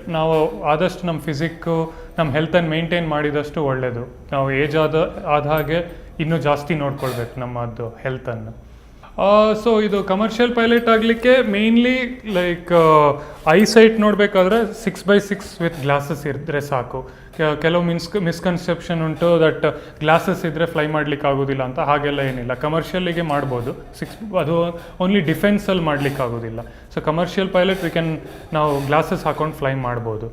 ನಾವು ಆದಷ್ಟು ನಮ್ಮ ಫಿಸಿಕ್ಕು ನಮ್ಮ ಹೆಲ್ತನ್ನು ಮೇಂಟೈನ್ ಮಾಡಿದಷ್ಟು ಒಳ್ಳೆಯದು ನಾವು ಏಜ್ ಆದ ಆದ ಹಾಗೆ ಇನ್ನೂ ಜಾಸ್ತಿ ನೋಡ್ಕೊಳ್ಬೇಕು ನಮ್ಮದು ಹೆಲ್ತನ್ನು ಸೊ ಇದು ಕಮರ್ಷಿಯಲ್ ಪೈಲಟ್ ಆಗಲಿಕ್ಕೆ ಮೇಯ್ನ್ಲಿ ಲೈಕ್ ಐಸೈಟ್ ನೋಡಬೇಕಾದ್ರೆ six by six with glasses ಇದ್ದರೆ ಸಾಕು. ಕೆಲವು ಮಿನ್ಸ್ ಮಿಸ್ಕನ್ಸೆಪ್ಷನ್ ಉಂಟು ದಟ್ ಗ್ಲಾಸಸ್ ಇದ್ದರೆ ಫ್ಲೈ ಮಾಡ್ಲಿಕ್ಕೆ ಆಗೋದಿಲ್ಲ ಅಂತ, ಹಾಗೆಲ್ಲ ಏನಿಲ್ಲ. ಕಮರ್ಷಿಯಲ್ಲಿಗೆ ಮಾಡ್ಬೋದು. ಸಿಕ್ಸ್ ಅದು ಓನ್ಲಿ ಡಿಫೆನ್ಸಲ್ಲಿ ಮಾಡ್ಲಿಕ್ಕೆ ಆಗೋದಿಲ್ಲ. So commercial pilot we can ನಾವು ಗ್ಲಾಸಸ್ ಹಾಕೊಂಡು ಫ್ಲೈ ಮಾಡ್ಬೋದು.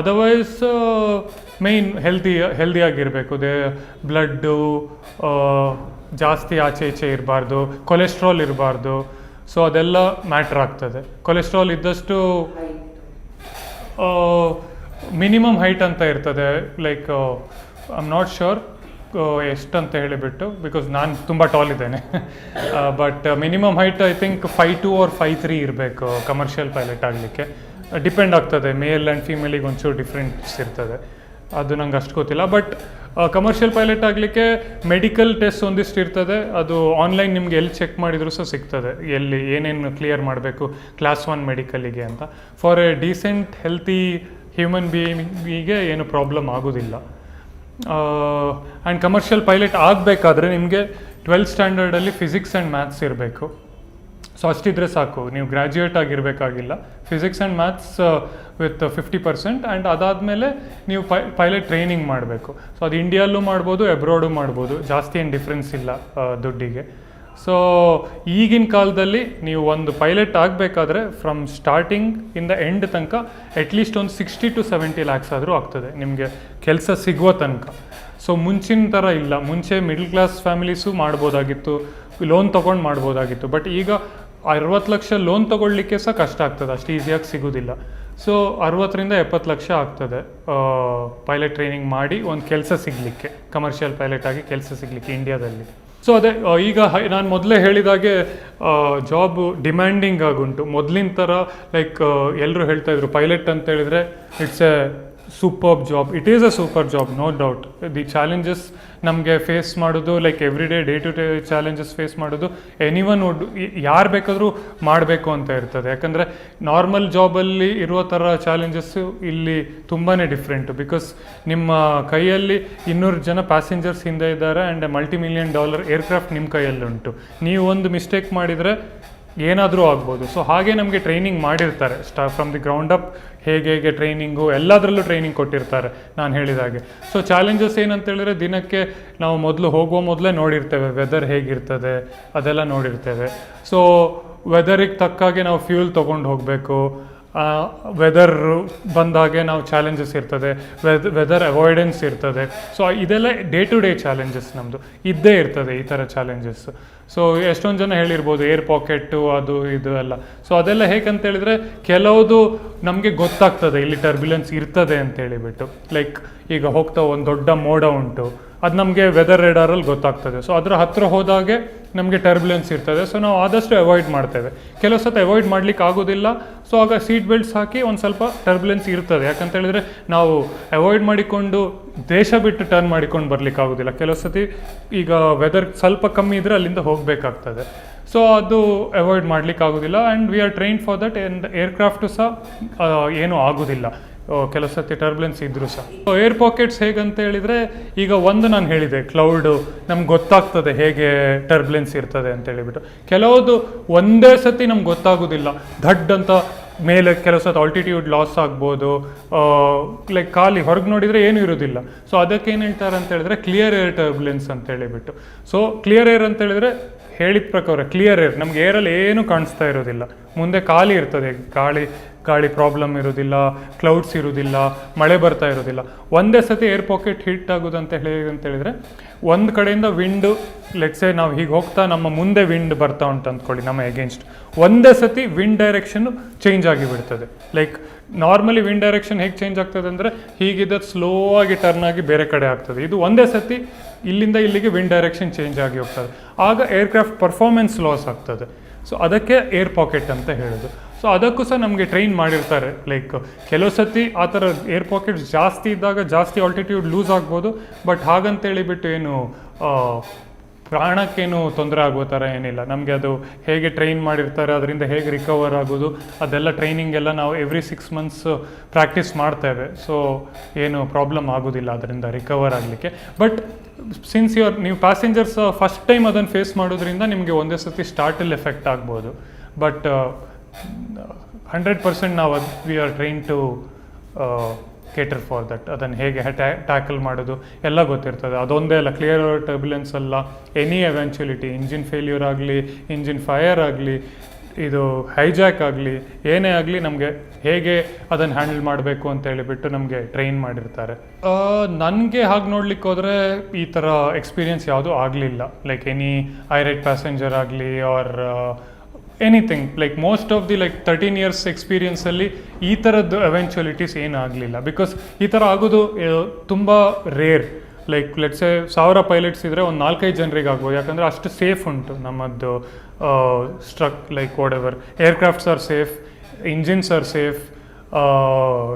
ಅದರ್ವೈಸ್ ಮೇಯ್ನ್ ಹೆಲ್ದಿ ಹೆಲ್ದಿಯಾಗಿರಬೇಕು ದೇ ಬ್ಲಡ್ಡು ಜಾಸ್ತಿ ಆಚೆ ಈಚೆ ಇರಬಾರ್ದು, ಕೊಲೆಸ್ಟ್ರಾಲ್ ಇರಬಾರ್ದು ಸೊ ಅದೆಲ್ಲ ಮ್ಯಾಟ್ರ್ ಆಗ್ತದೆ. ಕೊಲೆಸ್ಟ್ರಾಲ್ ಇದ್ದಷ್ಟು ಮಿನಿಮಮ್ ಹೈಟ್ ಅಂತ ಇರ್ತದೆ, like I am not sure ಎಷ್ಟಂತ ಹೇಳಿಬಿಟ್ಟು ಬಿಕಾಸ್ ನಾನು ತುಂಬ ಟಾಲ್ ಇದ್ದೇನೆ. But minimum height I think five two or five three ಇರಬೇಕು ಕಮರ್ಷಿಯಲ್ ಪೈಲಟ್ ಆಗಲಿಕ್ಕೆ. ಡಿಪೆಂಡ್ ಆಗ್ತದೆ ಮೇಲ್ ಆ್ಯಂಡ್ ಫೀಮೇಲಿಗೆ ಒಂಚೂರು ಡಿಫ್ರೆನ್ಸ್ ಇರ್ತದೆ. ಅದು ನಂಗೆ ಅಷ್ಟು ಗೊತ್ತಿಲ್ಲ ಬಟ್ ಕಮರ್ಷಿಯಲ್ ಪೈಲಟ್ ಆಗಲಿಕ್ಕೆ ಮೆಡಿಕಲ್ ಟೆಸ್ಟ್ ಒಂದಿಷ್ಟು ಇರ್ತದೆ. ಅದು ಆನ್ಲೈನ್ ನಿಮ್ಗೆ ಎಲ್ಲಿ ಚೆಕ್ ಮಾಡಿದರೂ ಸಹ ಸಿಗ್ತದೆ. ಎಲ್ಲಿ ಏನೇನು ಕ್ಲಿಯರ್ ಮಾಡಬೇಕು ಕ್ಲಾಸ್ ಒನ್ ಮೆಡಿಕಲಿಗೆ ಅಂತ. For a decent healthy human ಬೀಯಿಂಗಿಗೆ ಏನು ಪ್ರಾಬ್ಲಮ್ ಆಗೋದಿಲ್ಲ. ಆ್ಯಂಡ್ ಕಮರ್ಷಿಯಲ್ ಪೈಲಟ್ ಆಗಬೇಕಾದ್ರೆ ನಿಮಗೆ ಟ್ವೆಲ್ತ್ ಸ್ಟ್ಯಾಂಡರ್ಡಲ್ಲಿ ಫಿಸಿಕ್ಸ್ ಆ್ಯಂಡ್ ಮ್ಯಾಥ್ಸ್ ಇರಬೇಕು. ಸೊ ಅಷ್ಟಿದ್ರೆ ಸಾಕು. ನೀವು graduate ಆಗಿರಬೇಕಾಗಿಲ್ಲ. Physics and maths with fifty percent and ಅದಾದಮೇಲೆ ನೀವು ಪೈ ಪೈಲಟ್ ಟ್ರೈನಿಂಗ್ ಮಾಡಬೇಕು. ಸೊ ಅದು ಇಂಡಿಯಲ್ಲೂ ಮಾಡ್ಬೋದು ಎಬ್ರಾಡು ಮಾಡ್ಬೋದು. ಜಾಸ್ತಿ ಏನು ಡಿಫ್ರೆನ್ಸ್ ಇಲ್ಲ ದುಡ್ಡಿಗೆ. ಸೊ ಈಗಿನ ಕಾಲದಲ್ಲಿ ನೀವು ಒಂದು ಪೈಲಟ್ ಆಗಬೇಕಾದ್ರೆ ಫ್ರಮ್ ಸ್ಟಾರ್ಟಿಂಗ್ ಇಂದ ಎಂಡ್ ತನಕ ಅಟ್ಲೀಸ್ಟ್ ಒಂದು ಸಿಕ್ಸ್ಟಿ ಟು ಸೆವೆಂಟಿ ಲ್ಯಾಕ್ಸ್ ಆದರೂ ಆಗ್ತದೆ. ನಿಮಗೆ ಕೆಲಸ ಸಿಗುವ ತನಕ. ಸೊ ಮುಂಚಿನ ಥರ ಇಲ್ಲ. ಮುಂಚೆ ಮಿಡ್ಲ್ ಕ್ಲಾಸ್ ಫ್ಯಾಮಿಲೀಸು ಮಾಡ್ಬೋದಾಗಿತ್ತು. ಲೋನ್ ತೊಗೊಂಡು ಮಾಡ್ಬೋದಾಗಿತ್ತು. ಬಟ್ ಈಗ ಅರವತ್ತು ಲಕ್ಷ ಲೋನ್ ತೊಗೊಳ್ಲಿಕ್ಕೆ ಸಹ ಕಷ್ಟ ಆಗ್ತದೆ, ಅಷ್ಟು ಈಸಿಯಾಗಿ ಸಿಗೋದಿಲ್ಲ. ಸೊ ಅರವತ್ತರಿಂದ ಎಪ್ಪತ್ತು ಲಕ್ಷ ಆಗ್ತದೆ. ಪೈಲಟ್ ಟ್ರೈನಿಂಗ್ ಮಾಡಿ ಒಂದು ಕೆಲಸ ಸಿಗಲಿಕ್ಕೆ ಕಮರ್ಷಿಯಲ್ ಪೈಲಟ್ ಆಗಿ ಕೆಲಸ ಸಿಗಲಿಕ್ಕೆ ಇಂಡಿಯಾದಲ್ಲಿ ಸೊ ಅದೇ ಈಗ ನಾನು ಮೊದಲೇ ಹೇಳಿದಾಗೆ ಜಾಬ್ ಡಿಮ್ಯಾಂಡಿಂಗ್ ಆಗುಂಟು ಮೊದಲಿನ ಥರ ಲೈಕ್ ಎಲ್ಲರೂ ಹೇಳ್ತಾ ಇದ್ರು ಪೈಲಟ್ ಅಂತ ಹೇಳಿದ್ರೆ it's a super job it is a super job no doubt the challenges ನಮಗೆ ಫೇಸ್ ಮಾಡೋದು like every day day to day challenges face ಮಾಡೋದು ಎನಿ ಒನ್ ವುಡ್ ಯಾರು ಬೇಕಾದರೂ ಮಾಡಬೇಕು ಅಂತ ಇರ್ತದೆ. ಯಾಕಂದರೆ ನಾರ್ಮಲ್ ಜಾಬಲ್ಲಿ ಇರುವ ಥರ ಚಾಲೆಂಜಸ್ಸು ಇಲ್ಲಿ ತುಂಬಾ ಡಿಫ್ರೆಂಟು ಬಿಕಾಸ್ ನಿಮ್ಮ ಕೈಯಲ್ಲಿ ಇನ್ನೂರು ಜನ ಪ್ಯಾಸೆಂಜರ್ಸ್ ಹಿಂದೆ ಇದ್ದಾರೆ and multi million dollar aircraft ನಿಮ್ಮ ಕೈಯಲ್ಲಿ ಉಂಟು ನೀವು ಒಂದು ಮಿಸ್ಟೇಕ್ ಮಾಡಿದರೆ ಏನಾದರೂ ಆಗ್ಬೋದು. ಸೊ ಹಾಗೆ ನಮಗೆ ಟ್ರೈನಿಂಗ್ ಮಾಡಿರ್ತಾರೆ. ಸ್ಟಾ ಫ್ರಮ್ ದಿ ಗ್ರೌಂಡ್ ಅಪ್ ಹೇಗೆ ಹೇಗೆ ಟ್ರೈನಿಂಗು ಎಲ್ಲದರಲ್ಲೂ ಟ್ರೈನಿಂಗ್ ಕೊಟ್ಟಿರ್ತಾರೆ ನಾನು ಹೇಳಿದಾಗೆ ಸೊ ಚಾಲೆಂಜಸ್ ಏನಂತೇಳಿದ್ರೆ ದಿನಕ್ಕೆ ನಾವು ಮೊದಲು ಹೋಗುವ ಮೊದಲೇ ನೋಡಿರ್ತೇವೆ ವೆದರ್ ಹೇಗಿರ್ತದೆ, ಅದೆಲ್ಲ ನೋಡಿರ್ತೇವೆ. ಸೊ ವೆದರಿಗೆ ತಕ್ಕಾಗೆ ನಾವು ಫ್ಯೂಲ್ ತೊಗೊಂಡು ಹೋಗಬೇಕು. ವೆದರ್ ಬಂದಾಗೆ ನಾವು ಚಾಲೆಂಜಸ್ ಇರ್ತದೆ ವೆದ್ ವೆದರ್ ಅವಾಯ್ಡೆನ್ಸ್ ಇರ್ತದೆ. ಸೊ ಇದೆಲ್ಲ ಡೇ ಟು ಡೇ ಚಾಲೆಂಜಸ್ ನಮ್ಮದು ಇದ್ದೇ ಇರ್ತದೆ ಈ ಥರ ಚಾಲೆಂಜಸ್ ಸೊ ಎಷ್ಟೊಂದು ಜನ ಹೇಳಿರ್ಬೋದು ಏರ್ ಪಾಕೆಟ್ಟು ಅದು, ಇದು ಎಲ್ಲ. ಸೊ ಅದೆಲ್ಲ ಹೇಗಂತ ಹೇಳಿದ್ರೆ, ಕೆಲವುದು ನಮಗೆ ಗೊತ್ತಾಗ್ತದೆ, ಇಲ್ಲಿ ಟರ್ಬ್ಯುಲೆನ್ಸ್ ಇರ್ತದೆ ಅಂತ ಹೇಳಿಬಿಟ್ಟು. ಲೈಕ್ ಈಗ ಹೋಗ್ತಾ ಒಂದು ದೊಡ್ಡ ಮೋಡ ಉಂಟು. ಅದು ನಮಗೆ ವೆದರ್ ರೇಡಾರಲ್ಲಿ ಗೊತ್ತಾಗ್ತದೆ. ಸೊ ಅದರ ಹತ್ತಿರ ಹೋದಾಗೆ ನಮಗೆ ಟರ್ಬ್ಯುಲೆನ್ಸ್ ಇರ್ತದೆ. ಸೊ ನಾವು ಆದಷ್ಟು ಅವಾಯ್ಡ್ ಮಾಡ್ತೇವೆ. ಕೆಲವು ಸತ ಅವಾಯ್ಡ್ ಮಾಡ್ಲಿಕ್ಕೆ ಆಗೋದಿಲ್ಲ. ಸೊ ಆಗ ಸೀಟ್ ಬೆಲ್ಟ್ಸ್ ಹಾಕಿ ಒಂದು ಸ್ವಲ್ಪ ಟರ್ಬ್ಯುಲೆನ್ಸ್ ಇರ್ತದೆ. ಯಾಕಂತ ಹೇಳಿದ್ರೆ ನಾವು ಅವಾಯ್ಡ್ ಮಾಡಿಕೊಂಡು ದೇಶ ಬಿಟ್ಟು ಟರ್ನ್ ಮಾಡಿಕೊಂಡು ಬರಲಿಕ್ಕೆ ಆಗೋದಿಲ್ಲ. ಕೆಲವು ಸತಿ ಈಗ ವೆದರ್ ಸ್ವಲ್ಪ ಕಮ್ಮಿ ಇದ್ದರೆ ಅಲ್ಲಿಂದ ಹೋಗಬೇಕಾಗ್ತದೆ. ಸೊ ಅದು ಅವಾಯ್ಡ್ ಮಾಡ್ಲಿಕ್ಕೆ ಆಗೋದಿಲ್ಲ. And we are train for that and aircraft ಸಹ ಏನೂ ಆಗೋದಿಲ್ಲ. ಕೆಲವು ಸತಿ ಟರ್ಬ್ಲೆನ್ಸ್ ಇದ್ದರೂ ಸಹ. ಏರ್ ಪಾಕೆಟ್ಸ್ ಹೇಗಂತ ಹೇಳಿದ್ರೆ, ಈಗ ಒಂದು ನಾನು ಹೇಳಿದೆ ಕ್ಲೌಡು ನಮ್ಗೆ ಗೊತ್ತಾಗ್ತದೆ ಹೇಗೆ ಟರ್ಬ್ಲೆನ್ಸ್ ಇರ್ತದೆ ಅಂತ ಹೇಳಿಬಿಟ್ಟು. ಕೆಲವೊಂದು ಒಂದೇ ಸತಿ ನಮ್ಗೆ ಗೊತ್ತಾಗೋದಿಲ್ಲ. ಧಡ್ ಅಂತ ಮೇಲೆ ಕೆಲವು ಸತಿ ಆಲ್ಟಿಟ್ಯೂಡ್ ಲಾಸ್ ಆಗ್ಬೋದು ಲೈಕ್ ಖಾಲಿ ಹೊರಗೆ ನೋಡಿದರೆ ಏನೂ ಇರೋದಿಲ್ಲ. ಸೊ ಅದಕ್ಕೆ ಏನು ಹೇಳ್ತಾರೆ ಅಂತ ಹೇಳಿದ್ರೆ ಕ್ಲಿಯರ್ ಏರ್ ಟರ್ಬ್ಲೆನ್ಸ್ ಅಂತ ಹೇಳಿಬಿಟ್ಟು. ಸೊ ಕ್ಲಿಯರ್ ಏರ್ ಅಂತ ಹೇಳಿದ್ರೆ, ಹೇಳಿದ ಪ್ರಕಾರ ಕ್ಲಿಯರ್ ಏರ್ ನಮ್ಗೆ ಏರಲ್ಲಿ ಏನೂ ಕಾಣಿಸ್ತಾ ಇರೋದಿಲ್ಲ. ಮುಂದೆ ಖಾಲಿ ಇರ್ತದೆ ಗಾಳಿ ಗಾಳಿ ಪ್ರಾಬ್ಲಮ್ ಇರೋದಿಲ್ಲ ಕ್ಲೌಡ್ಸ್ ಇರೋದಿಲ್ಲ, ಮಳೆ ಬರ್ತಾ ಇರೋದಿಲ್ಲ. ಒಂದೇ ಸತಿ ಏರ್ ಪಾಕೆಟ್ ಹಿಟ್ ಆಗೋದು ಅಂತ ಹೇಳಿ, ಅಂತ ಹೇಳಿದ್ರೆ, ಒಂದು ಕಡೆಯಿಂದ ವಿಂಡು ಲೆಟ್ಸೆ ನಾವು ಹೀಗೆ ಹೋಗ್ತಾ ನಮ್ಮ ಮುಂದೆ ವಿಂಡ್ ಬರ್ತಾ ಉಂಟು ಅಂದ್ಕೊಳ್ಳಿ, ನಮ್ಮ ಎಗೇನ್ಸ್ಟ್ ಒಂದೇ ಸತಿ ವಿಂಡ್ ಡೈರೆಕ್ಷನ್ ಚೇಂಜ್ ಆಗಿಬಿಡ್ತದೆ ಲೈಕ್ ನಾರ್ಮಲಿ ವಿಂಡ್ ಡೈರೆಕ್ಷನ್ ಹೇಗೆ ಚೇಂಜ್ ಆಗ್ತದೆ ಅಂದರೆ, ಹೀಗಿದ್ದ ಸ್ಲೋ ಆಗಿ ಟರ್ನ್ ಆಗಿ ಬೇರೆ ಕಡೆ ಆಗ್ತದೆ. ಇದು ಒಂದೇ ಸತಿ ಇಲ್ಲಿಂದ ಇಲ್ಲಿಗೆ ವಿಂಡ್ ಡೈರೆಕ್ಷನ್ ಚೇಂಜ್ ಆಗಿ ಹೋಗ್ತದೆ. ಆಗ ಏರ್ಕ್ರಾಫ್ಟ್ ಪರ್ಫಾರ್ಮೆನ್ಸ್ ಲಾಸ್ ಆಗ್ತದೆ. ಸೊ ಅದಕ್ಕೆ ಏರ್ ಪಾಕೆಟ್ ಅಂತ ಹೇಳೋದು. ಸೊ ಅದಕ್ಕೂ ಸಹ ನಮಗೆ ಟ್ರೈನ್ ಮಾಡಿರ್ತಾರೆ. ಲೈಕ್ ಕೆಲವು ಸತಿ ಆ ಥರ ಏರ್ ಪಾಕೆಟ್ಸ್ ಜಾಸ್ತಿ ಇದ್ದಾಗ ಜಾಸ್ತಿ ಆಲ್ಟಿಟ್ಯೂಡ್ ಲೂಸ್ ಆಗ್ಬೋದು. ಬಟ್ ಹಾಗಂತೇಳಿಬಿಟ್ಟು ಏನು ಆ, ಪ್ರಾಣಕ್ಕೇನು ತೊಂದರೆ ಆಗೋ ಥರ ಏನಿಲ್ಲ. ನಮಗೆ ಅದು ಹೇಗೆ ಟ್ರೈನ್ ಮಾಡಿರ್ತಾರೆ ಅದರಿಂದ ಹೇಗೆ ರಿಕವರ್ ಆಗೋದು ಅದೆಲ್ಲ ಟ್ರೈನಿಂಗ್ ಎಲ್ಲ ನಾವು ಎವ್ರಿ ಸಿಕ್ಸ್ ಮಂತ್ಸ್ ಪ್ರಾಕ್ಟೀಸ್ ಮಾಡ್ತೇವೆ. ಸೊ ಏನು ಪ್ರಾಬ್ಲಮ್ ಆಗೋದಿಲ್ಲ ಅದರಿಂದ ರಿಕವರ್ ಆಗಲಿಕ್ಕೆ. ಬಟ್ ಸಿನ್ಸ್ ಯುವರ್ ನೀವು ಪ್ಯಾಸೆಂಜರ್ಸ್ ಫಸ್ಟ್ ಟೈಮ್ ಅದನ್ನು ಫೇಸ್ ಮಾಡೋದ್ರಿಂದ ನಿಮಗೆ ಒಂದೇ ಸತಿ ಸ್ಟಾರ್ಟಲ್ಲಿ ಎಫೆಕ್ಟ್ ಆಗ್ಬೋದು. ಬಟ್ ಹಂಡ್ರೆಡ್ ಪರ್ಸೆಂಟ್ ನಾವು ಅದು we are train to cater for that ಅದನ್ನು ಹೇಗೆ ಟ್ಯಾಕಲ್ ಮಾಡೋದು ಎಲ್ಲ ಗೊತ್ತಿರ್ತದೆ. ಅದೊಂದೇ ಅಲ್ಲ ಕ್ಲಿಯರ್ ಟರ್ಬ್ಯುಲೆನ್ಸ್ ಅಲ್ಲ ಎನಿ ಎವೆಂಚುಲಿಟಿ ಇಂಜಿನ್ ಫೇಲ್ಯೂರ್ ಆಗಲಿ ಇಂಜಿನ್ ಫೈರ್ ಆಗಲಿ, ಇದು ಹೈಜಾಕ್ ಆಗಲಿ, ಏನೇ ಆಗಲಿ ನಮಗೆ ಹೇಗೆ ಅದನ್ನು ಹ್ಯಾಂಡಲ್ ಮಾಡಬೇಕು ಅಂತ ಹೇಳಿಬಿಟ್ಟು ನಮಗೆ ಟ್ರೈನ್ ಮಾಡಿರ್ತಾರೆ. ನನಗೆ ಹಾಗೆ ನೋಡ್ಲಿಕ್ಕೆ ಹೋದರೆ ಈ ಥರ ಎಕ್ಸ್ಪೀರಿಯನ್ಸ್ ಯಾವುದೂ ಆಗಲಿಲ್ಲ. ಲೈಕ್ ಎನಿ ಐರೈಟ್ ಪ್ಯಾಸೆಂಜರ್ ಆಗಲಿ or anything like most of the like thirteen years ಎಕ್ಸ್ಪೀರಿಯನ್ಸಲ್ಲಿ ಈ ಥರದ್ದು ಅವೆಂಚುಲಿಟೀಸ್ ಏನೂ ಆಗಲಿಲ್ಲ. ಬಿಕಾಸ್ ಈ ಥರ ಆಗೋದು ತುಂಬ ರೇರ್ ಲೈಕ್ ಲೆಟ್ಸೆ ಸಾವಿರ ಪೈಲಟ್ಸ್ ಇದ್ದರೆ ಒಂದು ನಾಲ್ಕೈದು ಜನರಿಗೆ ಆಗ್ಬೋದು. ಯಾಕಂದರೆ ಅಷ್ಟು ಸೇಫ್ ಉಂಟು ನಮ್ಮದು struck like whatever aircrafts are safe engines are safe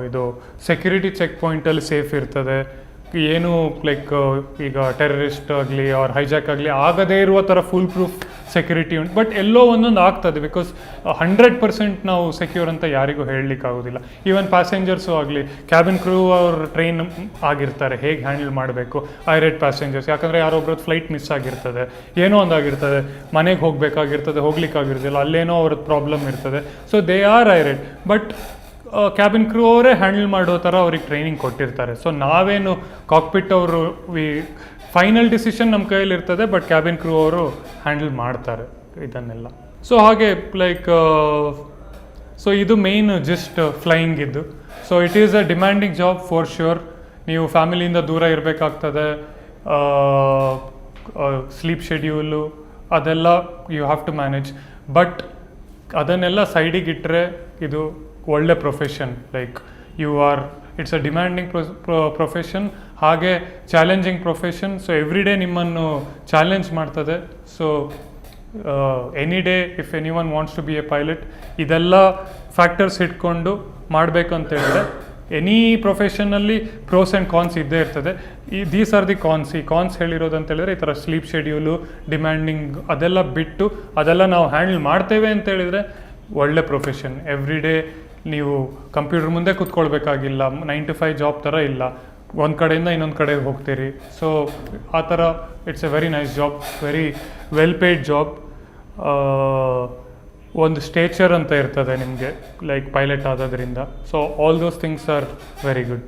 ಇದು ಸೆಕ್ಯೂರಿಟಿ ಚೆಕ್ ಪಾಯಿಂಟಲ್ಲಿ ಸೇಫ್ ಇರ್ತದೆ. ಏನು ಲೈಕ್ ಈಗ ಟೆರರಿಸ್ಟ್ ಆಗಲಿ ಅವ್ರ ಹೈಜಾಕ್ ಆಗಲಿ ಆಗದೇ ಇರುವ ಥರ ಫುಲ್ ಪ್ರೂಫ್ ಸೆಕ್ಯೂರಿಟಿ ಉಂಟು. ಬಟ್ ಎಲ್ಲೋ ಒಂದೊಂದು ಆಗ್ತದೆ ಬಿಕಾಸ್ ಹಂಡ್ರೆಡ್ ಪರ್ಸೆಂಟ್ ನಾವು ಸೆಕ್ಯೂರ್ ಅಂತ ಯಾರಿಗೂ ಹೇಳಲಿಕ್ಕೆ ಆಗೋದಿಲ್ಲ. ಈವನ್ ಪ್ಯಾಸೆಂಜರ್ಸು ಆಗಲಿ ಕ್ಯಾಬಿನ್ ಕ್ರೂ ಅವ್ರ ಟ್ರೈನ್ ಆಗಿರ್ತಾರೆ, ಹೇಗೆ ಹ್ಯಾಂಡಲ್ ಮಾಡಬೇಕು ಐರೇಟ್ ಪ್ಯಾಸೆಂಜರ್ಸ್ ಯಾಕಂದರೆ ಯಾರೊಬ್ರದ್ದು ಫ್ಲೈಟ್ ಮಿಸ್ ಆಗಿರ್ತದೆ, ಏನೋ ಒಂದಾಗಿರ್ತದೆ ಮನೆಗೆ ಹೋಗಬೇಕಾಗಿರ್ತದೆ ಹೋಗ್ಲಿಕ್ಕಾಗಿರ್ತಿಲ್ಲ ಅಲ್ಲೇನೋ ಅವ್ರದ್ದು ಪ್ರಾಬ್ಲಮ್ ಇರ್ತದೆ. So they are irate but cabin crew ಅವರೇ ಹ್ಯಾಂಡಲ್ ಮಾಡೋ ಥರ ಅವ್ರಿಗೆ ಟ್ರೈನಿಂಗ್ ಕೊಟ್ಟಿರ್ತಾರೆ. ಸೊ ನಾವೇನು ಕಾಕ್ಪಿಟ್ ಅವರು ವಿ ಫೈನಲ್ ಡಿಸಿಷನ್ ನಮ್ಮ ಕೈಯಲ್ಲಿರ್ತದೆ ಬಟ್ ಕ್ಯಾಬಿನ್ ಕ್ರೂ ಅವರು ಹ್ಯಾಂಡಲ್ ಮಾಡ್ತಾರೆ ಇದನ್ನೆಲ್ಲ. ಸೊ ಹಾಗೆ ಲೈಕ್ ಸೊ ಇದು ಮೇನ್ ಜಸ್ಟ್ ಫ್ಲೈಯಿಂಗ್ ಇದ್ದು so it is a demanding job for sure ನೀವು ಫ್ಯಾಮಿಲಿಯಿಂದ ದೂರ ಇರಬೇಕಾಗ್ತದೆ. ಸ್ಲೀಪ್ ಶೆಡ್ಯೂಲು ಅದೆಲ್ಲ you have to manage but ಅದನ್ನೆಲ್ಲ ಸೈಡಿಗೆ ಇಟ್ಟರೆ ಇದು ಒಳ್ಳೆ profession like you are it's a demanding profession ಹಾಗೆ challenging profession so every day ನಿಮ್ಮನ್ನು ಚಾಲೆಂಜ್ ಮಾಡ್ತದೆ. So any day if anyone wants to be a pilot ಇದೆಲ್ಲ ಫ್ಯಾಕ್ಟರ್ಸ್ ಇಟ್ಕೊಂಡು ಮಾಡಬೇಕು ಅಂತ ಹೇಳಿದ್ರೆ ಎನಿ ಪ್ರೊಫೆಷನಲ್ಲಿ ಪ್ರೋಸ್ ಆ್ಯಂಡ್ ಕಾನ್ಸ್ ಇದ್ದೇ ಇರ್ತದೆ. ಈ ದೀಸ್ ಆರ್ ದಿ ಕಾನ್ಸ್ ಈ ಕಾನ್ಸ್ ಅಂತ ಹೇಳಿದ್ರೆ ಈ ಥರ ಸ್ಲೀಪ್ ಶೆಡ್ಯೂಲು ಡಿಮ್ಯಾಂಡಿಂಗ್ ಅದೆಲ್ಲ ಬಿಟ್ಟು ಅದೆಲ್ಲ ನಾವು ಹ್ಯಾಂಡಲ್ ಮಾಡ್ತೇವೆ ಅಂತ ಹೇಳಿದರೆ ಒಳ್ಳೆ ಪ್ರೊಫೆಷನ್ ಎವ್ರಿ ಡೇ ನೀವು ಕಂಪ್ಯೂಟರ್ ಮುಂದೆ ಕೂತ್ಕೊಳ್ಬೇಕಾಗಿಲ್ಲ ನೈನ್ ಟು ಫೈವ್ ಜಾಬ್ ಥರ ಇಲ್ಲ. ಒಂದು ಕಡೆಯಿಂದ ಇನ್ನೊಂದು ಕಡೆಗೆ ಹೋಗ್ತೀರಿ. ಸೊ ಆ ಥರ it's a very nice job very well paid job ಒಂದು ಸ್ಟೇಚರ್ ಅಂತ ಇರ್ತದೆ ನಿಮಗೆ ಲೈಕ್ ಪೈಲಟ್ ಆಗೋದ್ರಿಂದ so all those things are very good